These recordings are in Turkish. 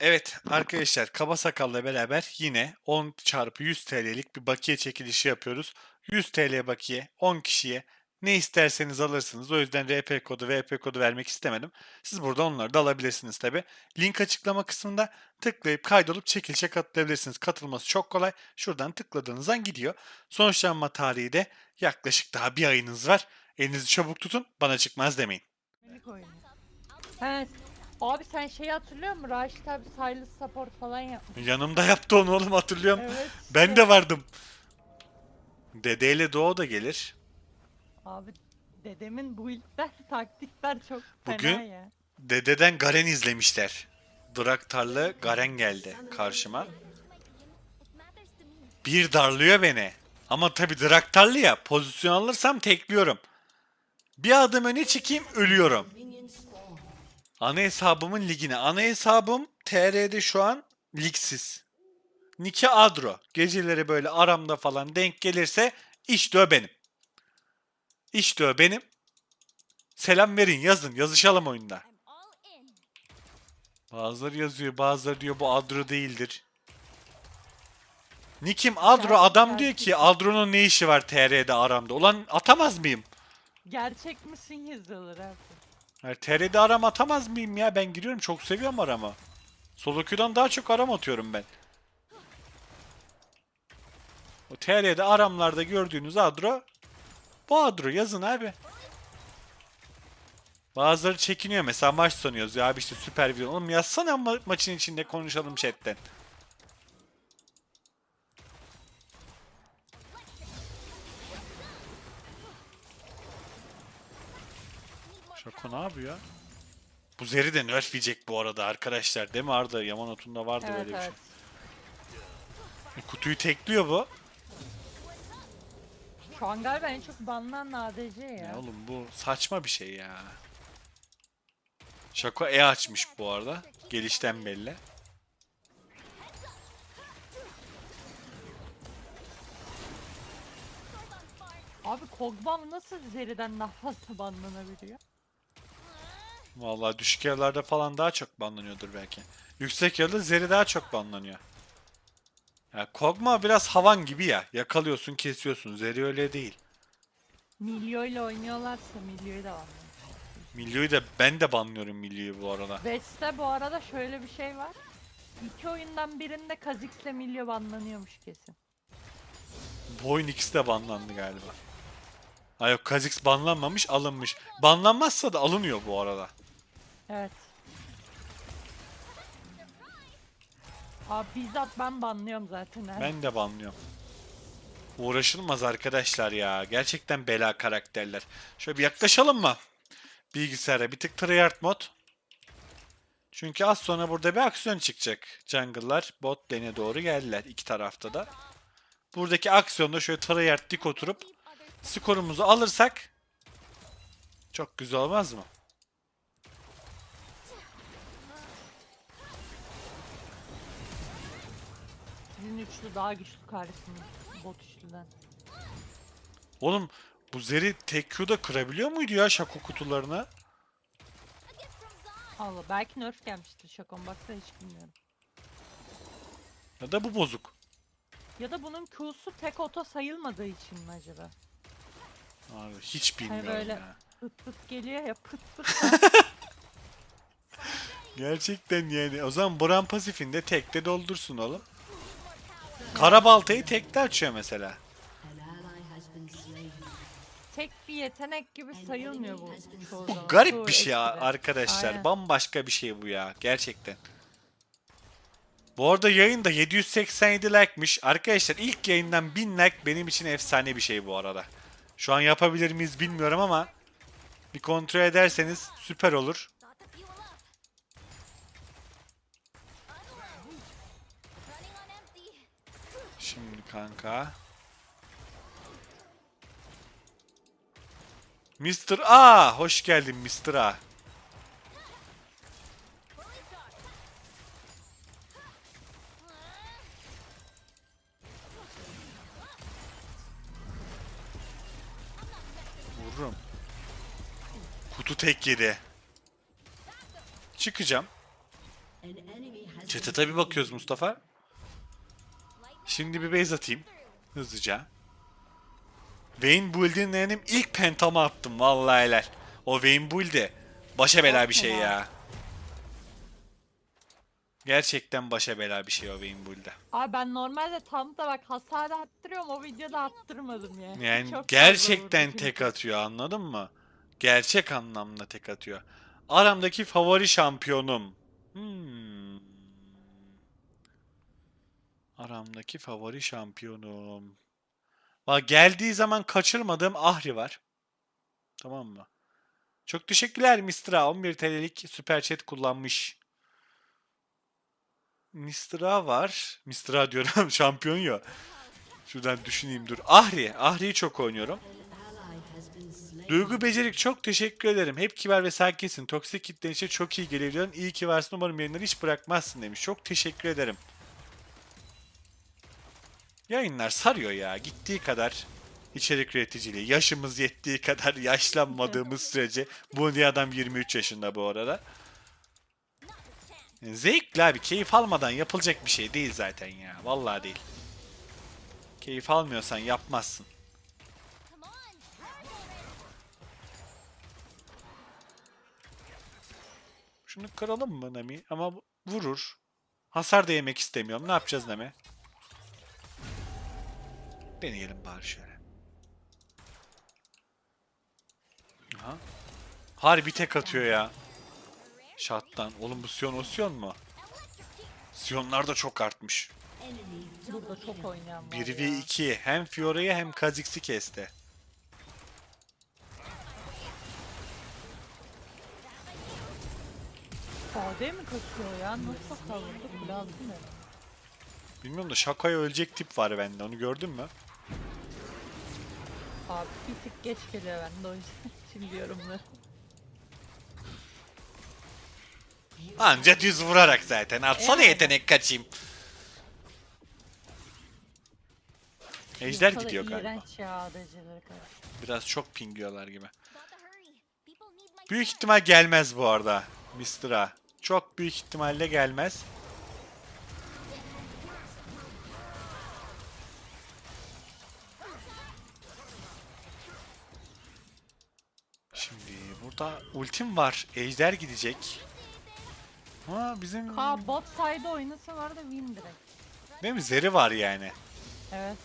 Evet arkadaşlar Kaba Sakal'la beraber yine 10 çarpı 100 TL'lik bir bakiye çekilişi yapıyoruz. 100 TL bakiye 10 kişiye ne isterseniz alırsınız. O yüzden RP kodu, VP kodu vermek istemedim. Siz burada onları da alabilirsiniz tabi. Link açıklama kısmında tıklayıp kaydolup çekilişe katılabilirsiniz. Katılması çok kolay. Şuradan tıkladığınız an gidiyor. Sonuçlanma tarihi de yaklaşık daha bir ayınız var. Elinizi çabuk tutun bana çıkmaz demeyin. He, abi sen şeyi hatırlıyor musun? Raşit abi Silas support falan yapmış. Yanımda yaptı onu oğlum hatırlıyorum. Evet. Ben de vardım. Dedeyle Doğu da gelir. Abi dedemin bu ilkler taktikler çok fena Bugün- ya. Dededen Garen izlemişler. Draktarlı Garen geldi karşıma. Bir darlıyor beni. Ama tabi Draktarlı ya pozisyon alırsam tekliyorum. Bir adım öne çıkayım ölüyorum. Ana hesabımın ligine. Ana hesabım TR'de şu an ligsiz. Niki Adro. Geceleri böyle aramda falan denk gelirse işte o benim. İşte o benim. Selam verin yazın yazışalım oyunda. Bazıları yazıyor bazıları diyor bu Adro değildir. Nikim Adro adam diyor ki Adro'nun ne işi var TR'de aramda. Ulan atamaz mıyım? Gerçek misin yazılır abi. Yani TR'de aram atamaz mıyım ya? Ben giriyorum çok seviyorum arama. Solo queue'dan daha çok aram atıyorum ben. O TR'de aramlarda gördüğünüz Adro bu Adro yazın abi. Bazıları çekiniyor mesela maç sonu yazıyor abi işte süper video. Oğlum yazsana ma- maçın içinde konuşalım chatten. Şako ne yapıyor? Bu Zeri de nerf yiyecek bu arada arkadaşlar değil mi Arda? Yaman Otun'da vardı Evet böyle bir evet. şey. Kutuyu tekliyor bu. Şu an galiba en çok banlanan ADC ya. Ya oğlum bu saçma bir şey ya. Şako E açmış bu arada. Gelişten belli. Abi Kog'Maw nasıl Zeri'den daha fazla banlanabiliyor? Vallahi düşük yerlerde falan daha çok banlanıyordur belki. Yüksek yerde Zeri daha çok banlanıyor. Ya Kog'Maw biraz havan gibi ya. Yakalıyorsun, kesiyorsun. Zeri öyle değil. Milyo ile oynuyorlarsa Milyo'yu da banlıyor. Milyo'yu da ben de banlıyorum Milyo'yu bu arada. West'te bu arada şöyle bir şey var. İki oyundan birinde Kha'Zix ile Milyo banlanıyormuş kesin. Bu oyun ikisi de banlandı galiba. Ha yok Kha'Zix banlanmamış, alınmış. Banlanmazsa da alınıyor bu arada. Evet. Abi bizzat ben banlıyorum zaten. ha. Ben de banlıyorum. Uğraşılmaz arkadaşlar ya. Gerçekten bela karakterler. Şöyle bir yaklaşalım mı? Bilgisayara bir tık tryhard mod. Çünkü az sonra burada bir aksiyon çıkacak. Jungle'lar bot lane'e doğru geldiler iki tarafta da. Buradaki aksiyonda şöyle tryhard dik oturup skorumuzu alırsak çok güzel olmaz mı? Sizin üçlü daha güçlü karşısında. Bot üçlüden. Oğlum bu Zeri tek Q'da kırabiliyor muydu ya Shaco kutularını? Allah belki nerf gelmiştir Şakon baksa hiç bilmiyorum. Ya da bu bozuk. Ya da bunun Q'su tek oto sayılmadığı için mi acaba? Abi hiç bilmiyorum böyle- ya. Pıt pıt geliyor ya pıt pıt. Gerçekten yani. O zaman Bran pasifinde tekte doldursun oğlum. Karabaltayı tekte açıyor mesela. tek bir yetenek gibi sayılmıyor bu çoğu zaman. Bu garip Çoğu bir şey ya arkadaşlar. Aynen. Bambaşka bir şey bu ya. Gerçekten. Bu arada yayında 787 like'mış. Arkadaşlar ilk yayından 1000 like benim için efsane bir şey bu arada. Şu an yapabilir miyiz bilmiyorum ama bir kontrol ederseniz süper olur. kanka. Mr. A! Hoş geldin Mr. A. Vururum. Kutu tek yedi. Çıkacağım. Çetete bir bakıyoruz Mustafa. Şimdi bir base atayım. Hızlıca. Vayne Build'in benim ilk pentamı attım vallahi helal. O Vayne Build'e başa bela bir şey ya. Gerçekten başa bela bir şey o Vayne Build'e. Abi ben normalde tam da bak hasar attırıyorum o videoda attırmadım ya. Yani Çok fazla gerçekten tek atıyor anladın mı? Gerçek anlamda tek atıyor. Aramdaki favori şampiyonum. Hmm. Aramdaki favori şampiyonum. Bak geldiği zaman kaçırmadığım Ahri var. Tamam mı? Çok teşekkürler Mistra. 11 TL'lik süper chat kullanmış. Mistra var. Mistra diyorum şampiyon ya. Şuradan düşüneyim dur. Ahri. Ahri'yi çok oynuyorum. Duygu Becerik çok teşekkür ederim. Hep kibar ve sakinsin. Toksik kitlen için çok iyi geliyorsun. İyi ki varsın. Umarım yayınları hiç bırakmazsın demiş. Çok teşekkür ederim. Yayınlar sarıyor ya. Gittiği kadar içerik üreticiliği. Yaşımız yettiği kadar yaşlanmadığımız sürece. Bu niye adam 23 yaşında bu arada. Zevkli abi. Keyif almadan yapılacak bir şey değil zaten ya. Vallahi değil. Keyif almıyorsan yapmazsın. Şunu kıralım mı Nami? Ama vurur. Hasar da yemek istemiyorum. Ne yapacağız Nami? Deneyelim bari şöyle. Aha. Harbi tek atıyor ya. Şattan. Oğlum bu Sion o Sion mu? Sionlar da çok artmış. Burada çok oynayan var 1 ya. v 2 hem Fiora'yı hem Kha'Zix'i kesti. AD mi kaçıyor ya? Nasıl kavurduk lazım mı? Bilmiyorum da şakaya ölecek tip var bende. Onu gördün mü? Abi bir tık geç geliyor bende o yüzden şimdi yorumları. Anca düz vurarak zaten. Atsana Yani. yetenek kaçayım. Ejder da gidiyor galiba. İğrenç ya ADC'lere karşı. Biraz çok pingiyorlar gibi. Büyük ihtimal gelmez bu arada. Mister'a. Çok büyük ihtimalle gelmez. Ultim var. Ejder gidecek. Ha bizim Ha bot side oynasa var da win direkt. değil mi? Zeri var yani. Evet.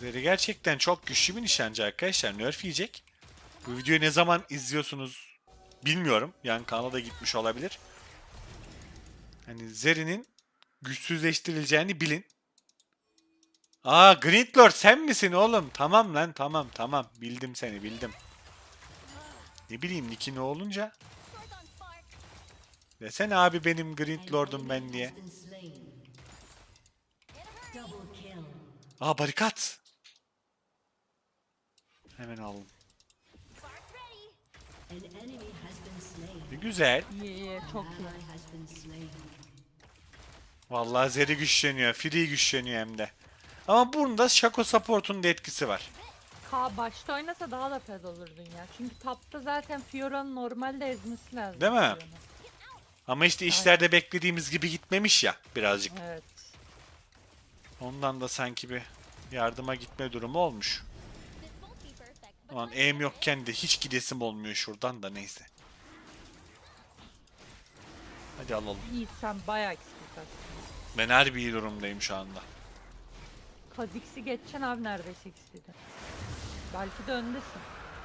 Zeri gerçekten çok güçlü bir nişancı arkadaşlar. Nerf yiyecek. Bu videoyu ne zaman izliyorsunuz bilmiyorum. Yani kanala gitmiş olabilir. Hani Zeri'nin güçsüzleştirileceğini bilin. Aa Grintlord sen misin oğlum? Tamam lan tamam tamam. Bildim seni bildim. Ne bileyim Nick'i ne olunca. Desene abi benim Grintlord'um ben diye. Aa barikat. Hemen aldım. Güzel. İyi iyi çok iyi. Vallahi Zeri güçleniyor. Free güçleniyor hem de. Ama bunda Shaco Support'un da etkisi var. K başta oynasa daha da ped olurdun ya. Çünkü tapta zaten Fiora'nın normalde ezmesi lazım. Değil mi? Fiora'nın. Ama işte işlerde beklediğimiz gibi gitmemiş ya birazcık. Evet. Ondan da sanki bir yardıma gitme durumu olmuş. Aman aim yokken de hiç gidesim olmuyor şuradan da neyse. Hadi alalım. İyi sen bayağı eksik. Ben harbi iyi durumdayım şu anda. Kha'Zix'i geçeceksin abi neredeyse ikisiydi. Belki de öndesin.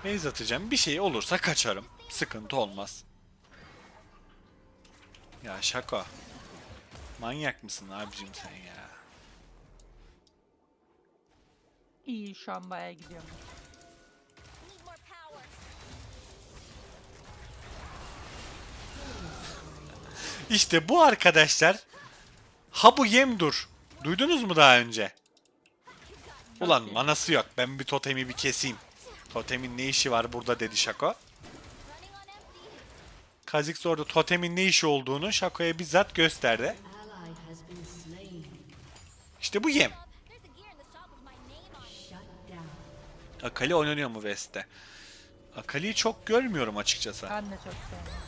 Base atacağım. Bir şey olursa kaçarım. Sıkıntı olmaz. Ya şaka. Manyak mısın abicim sen ya? İyi şu an bayağı gidiyorum. İşte bu arkadaşlar Habu Yemdur. Duydunuz mu daha önce? Ulan manası yok. Ben bir totemi bir keseyim. Totemin ne işi var burada dedi Şako. Kha'Zix sordu totemin ne işi olduğunu Şako'ya bizzat gösterdi. İşte bu yem. Akali oynanıyor mu West'te? Akali'yi çok görmüyorum açıkçası. Ben de çok sevmiyorum.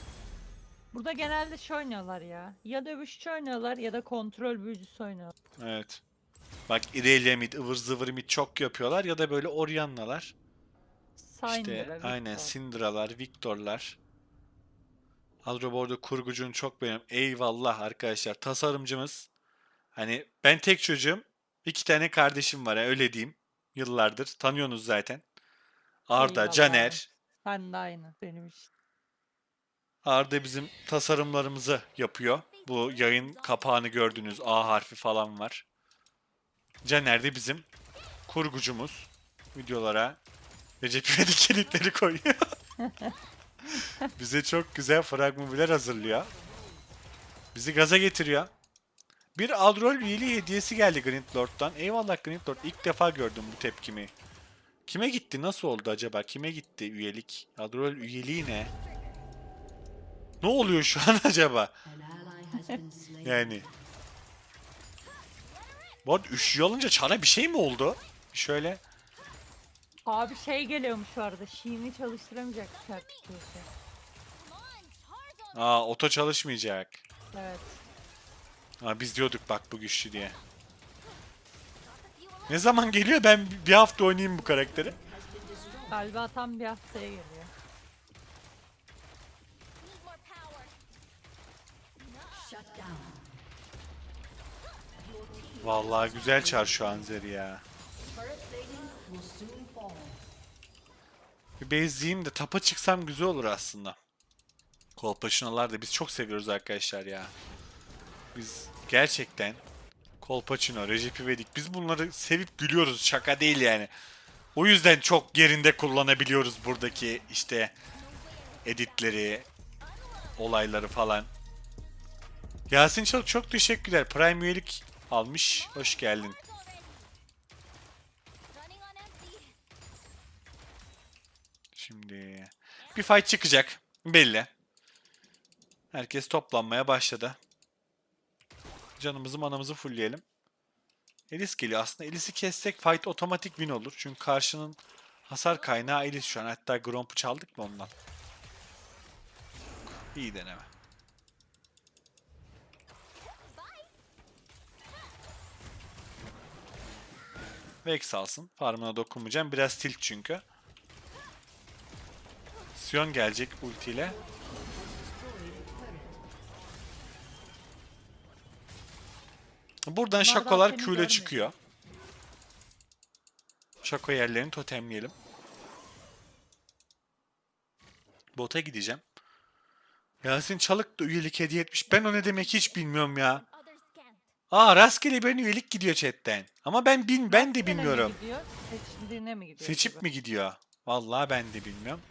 Burada genelde şey oynuyorlar ya. Ya dövüşçü oynuyorlar ya da kontrol büyücüsü oynuyorlar. Evet. Bak Irelia mid, ıvır zıvır mid çok yapıyorlar ya da böyle Orianna'lar. İşte aynen. Syndra'lar, Victor'lar. Adro bu arada çok beğeniyorum. Eyvallah arkadaşlar. Tasarımcımız. Hani ben tek çocuğum. iki tane kardeşim var ya öyle diyeyim. Yıllardır. Tanıyorsunuz zaten. Arda, Eyvallah Caner. Ben de aynı benim için. Arda bizim tasarımlarımızı yapıyor. Bu yayın kapağını gördüğünüz A harfi falan var. Caner de bizim kurgucumuz. Videolara Recep İvedik kilitleri koyuyor. Bize çok güzel fragmobiler hazırlıyor. Bizi gaza getiriyor. Bir Adrol üyeliği hediyesi geldi Grindelord'dan. Eyvallah Grindelord. İlk defa gördüm bu tepkimi. Kime gitti? Nasıl oldu acaba? Kime gitti üyelik? Adrol üyeliği ne? Ne oluyor şu an acaba? Yani. Bu arada üşüyor olunca çara bir şey mi oldu? Şöyle. Abi şey geliyormuş bu arada. Şiini çalıştıramayacak şarkı. Aa oto çalışmayacak. Evet. Aa, biz diyorduk bak bu güçlü diye. Ne zaman geliyor? Ben bir hafta oynayayım bu karakteri. Galiba tam bir haftaya geliyor. Vallahi güzel çar şu an Zeri ya. Bir base'leyeyim de tapa çıksam güzel olur aslında. Kolpaçinolar da biz çok seviyoruz arkadaşlar ya. Biz gerçekten Kolpaçino, Recep İvedik biz bunları sevip gülüyoruz. Şaka değil yani. O yüzden çok yerinde kullanabiliyoruz buradaki işte editleri, olayları falan. Yasin Çalık çok teşekkürler. Prime üyelik almış. Hoş geldin. Şimdi bir fight çıkacak. Belli. Herkes toplanmaya başladı. Canımızı manamızı fullleyelim. Elis geliyor. Aslında Elis'i kessek fight otomatik win olur. Çünkü karşının hasar kaynağı Elis şu an. Hatta Gromp'u çaldık mı ondan? İyi deneme. Vex alsın. Farmına dokunmayacağım. Biraz tilt çünkü. Sion gelecek ultiyle. Buradan şakolar görmedim. çıkıyor. Şako yerlerini totemleyelim. Bota gideceğim. Yasin Çalık da üyelik hediye etmiş. Ben o ne demek hiç bilmiyorum ya. Aa rastgele ben üyelik gidiyor chatten. Ama ben bin ben de Rastgele mi bilmiyorum. gidiyor, Seçildiğine mi gidiyor? Seçip gibi? mi gidiyor? Vallahi ben de bilmiyorum.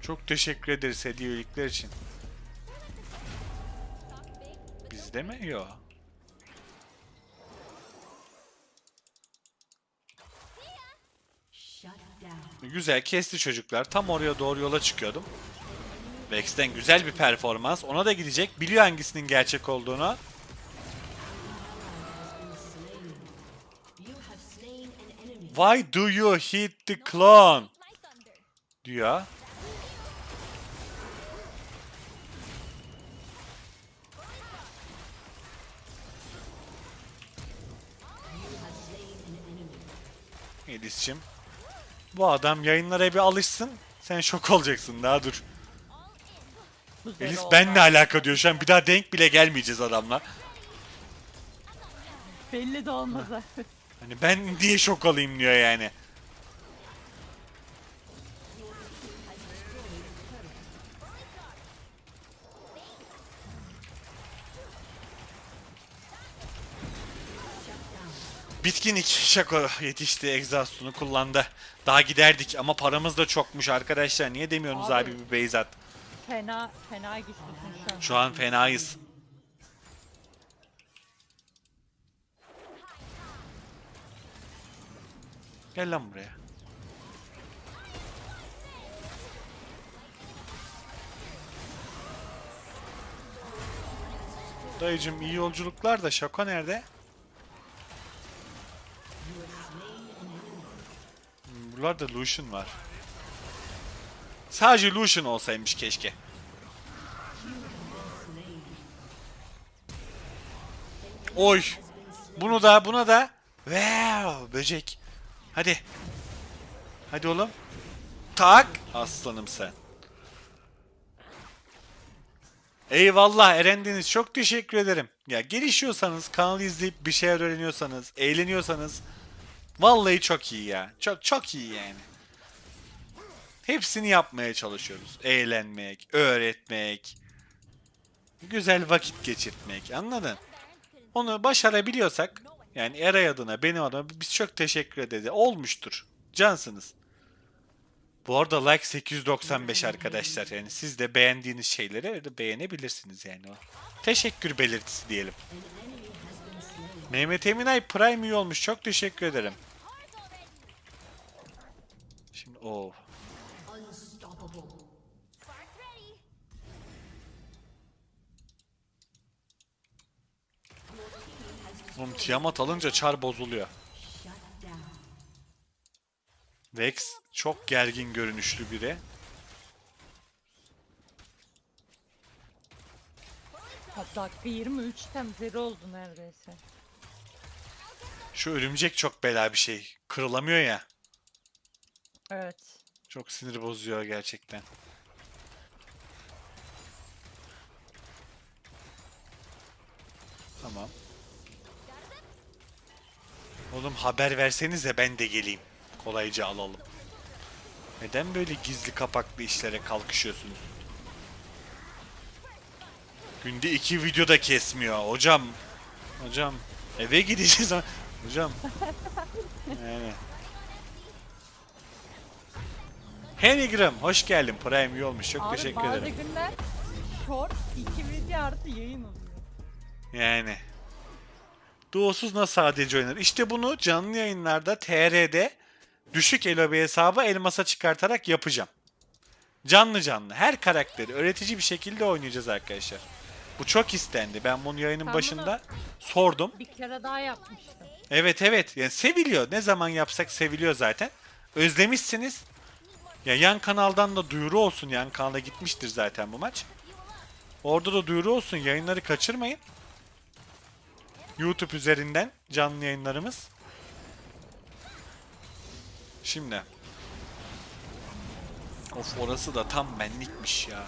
Çok teşekkür ederiz hediye üyelikler için. Bizde mi? Yok. Güzel kesti çocuklar. Tam oraya doğru yola çıkıyordum. Vex'ten güzel bir performans. Ona da gidecek. Biliyor hangisinin gerçek olduğunu. Why do you hit the clone? Diyor. Edis'cim. Bu adam yayınlara bir alışsın. Sen şok olacaksın daha dur. Güzel Elis oldu. ben ne alaka diyor şu an bir daha denk bile gelmeyeceğiz adamla. Belli de olmaz abi. Hani ben diye şok alayım diyor yani. Bitkinlik şako yetişti egzastunu kullandı. Daha giderdik ama paramız da çokmuş arkadaşlar. Niye demiyorsunuz abi, Abi. bir base at? Fena, fena güçlüsün şu an. Şu an fenayız. Gel lan buraya. Dayıcım iyi yolculuklar da şaka nerede? Slain Buralarda Lucian var. Sadece Lucian olsaymış keşke. Oy. Bunu da buna da. Wow, böcek. Hadi. Hadi oğlum. Tak. Aslanım sen. Eyvallah Erendiniz çok teşekkür ederim. Ya gelişiyorsanız, kanalı izleyip bir şeyler öğreniyorsanız, eğleniyorsanız vallahi çok iyi ya. Çok çok iyi yani. Hepsini yapmaya çalışıyoruz. Eğlenmek, öğretmek, güzel vakit geçirtmek. Anladın? Onu başarabiliyorsak yani Eray adına, benim adıma biz çok teşekkür ederiz. Olmuştur. Cansınız. Bu arada like 895 arkadaşlar. Yani siz de beğendiğiniz şeyleri öyle beğenebilirsiniz yani o. Teşekkür belirtisi diyelim. Mehmet Eminay Prime üye olmuş. Çok teşekkür ederim. Şimdi o Oğlum Tiamat alınca çar bozuluyor. Vex çok gergin görünüşlü biri. Ha, dakika 23'ten zero oldu neredeyse. Şu örümcek çok bela bir şey. Kırılamıyor ya. Evet. Çok sinir bozuyor gerçekten. Tamam. Oğlum haber versenize ben de geleyim. Kolayca alalım. Neden böyle gizli kapaklı işlere kalkışıyorsunuz? Günde iki video da kesmiyor. Hocam. Hocam. Eve gideceğiz. Hocam. Yani. Henigram hoş geldin. Prime üye olmuş. Çok Abi teşekkür bazı ederim. günler short 2 video artı yayın oluyor. Yani. Duosuz nasıl sadece oynar? İşte bunu canlı yayınlarda TR'de düşük elobi hesabı elmasa çıkartarak yapacağım. Canlı canlı. Her karakteri öğretici bir şekilde oynayacağız arkadaşlar. Bu çok istendi. Ben bunu yayının Ben başında sordum. Bir kere daha yapmıştım. Evet evet. Yani seviliyor. Ne zaman yapsak seviliyor zaten. Özlemişsiniz. Ya yan kanaldan da duyuru olsun. Yan kanala gitmiştir zaten bu maç. Orada da duyuru olsun. Yayınları kaçırmayın. YouTube üzerinden canlı yayınlarımız. Şimdi. Of orası da tam benlikmiş ya.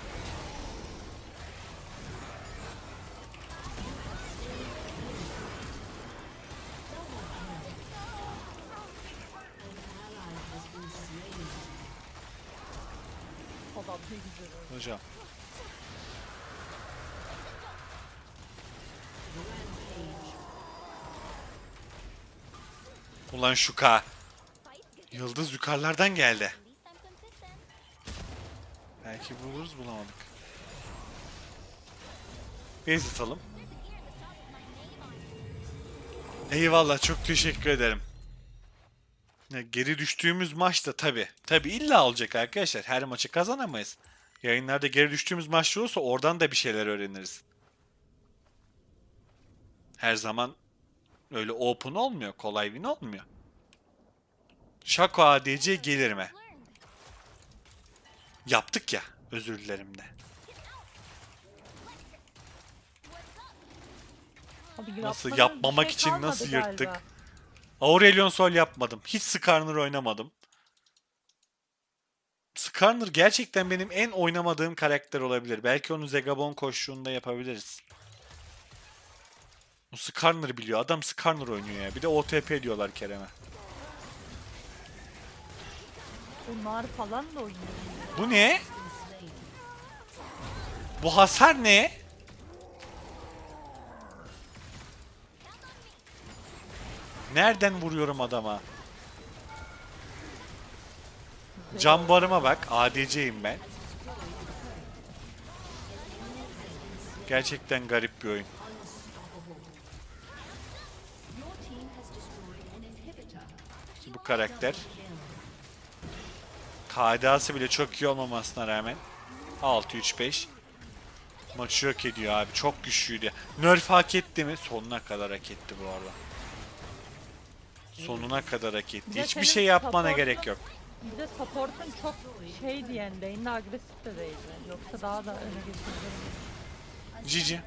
Hocam. Ulan şu K. Yıldız yukarılardan geldi. Belki buluruz bulamadık. Base atalım. Eyvallah çok teşekkür ederim. Ya geri düştüğümüz maçta tabi. Tabi illa olacak arkadaşlar. Her maçı kazanamayız. Yayınlarda geri düştüğümüz maçlar olursa oradan da bir şeyler öğreniriz. Her zaman öyle open olmuyor. Kolay win olmuyor. Şako ADC gelir mi? Yaptık ya. Özür dilerim de. Abi Nasıl yapmamak şey için nasıl galiba. yırttık? Aurelion Sol yapmadım. Hiç Skarner oynamadım. Skarner gerçekten benim en oynamadığım karakter olabilir. Belki onu Zegabon koştuğunda yapabiliriz. O Skarner biliyor. Adam Skarner oynuyor ya. Bir de OTP diyorlar Kerem'e. Bunlar falan da oynuyor. Bu ne? Bu hasar ne? Nereden vuruyorum adama? Can barıma bak. ADC'yim ben. Gerçekten garip bir oyun. Bu karakter. KDA'sı bile çok iyi olmamasına rağmen 6-3-5 maçı yok ediyor abi. Çok güçlüydü. Nerf hak etti mi? Sonuna kadar hak etti bu arada. Sonuna kadar hak etti. Bir de Hiçbir şey yapmana gerek yok. Bir de support'un çok şey diyen lane'de agresif de değildi. Yoksa daha da öne geçebilirim. Cici.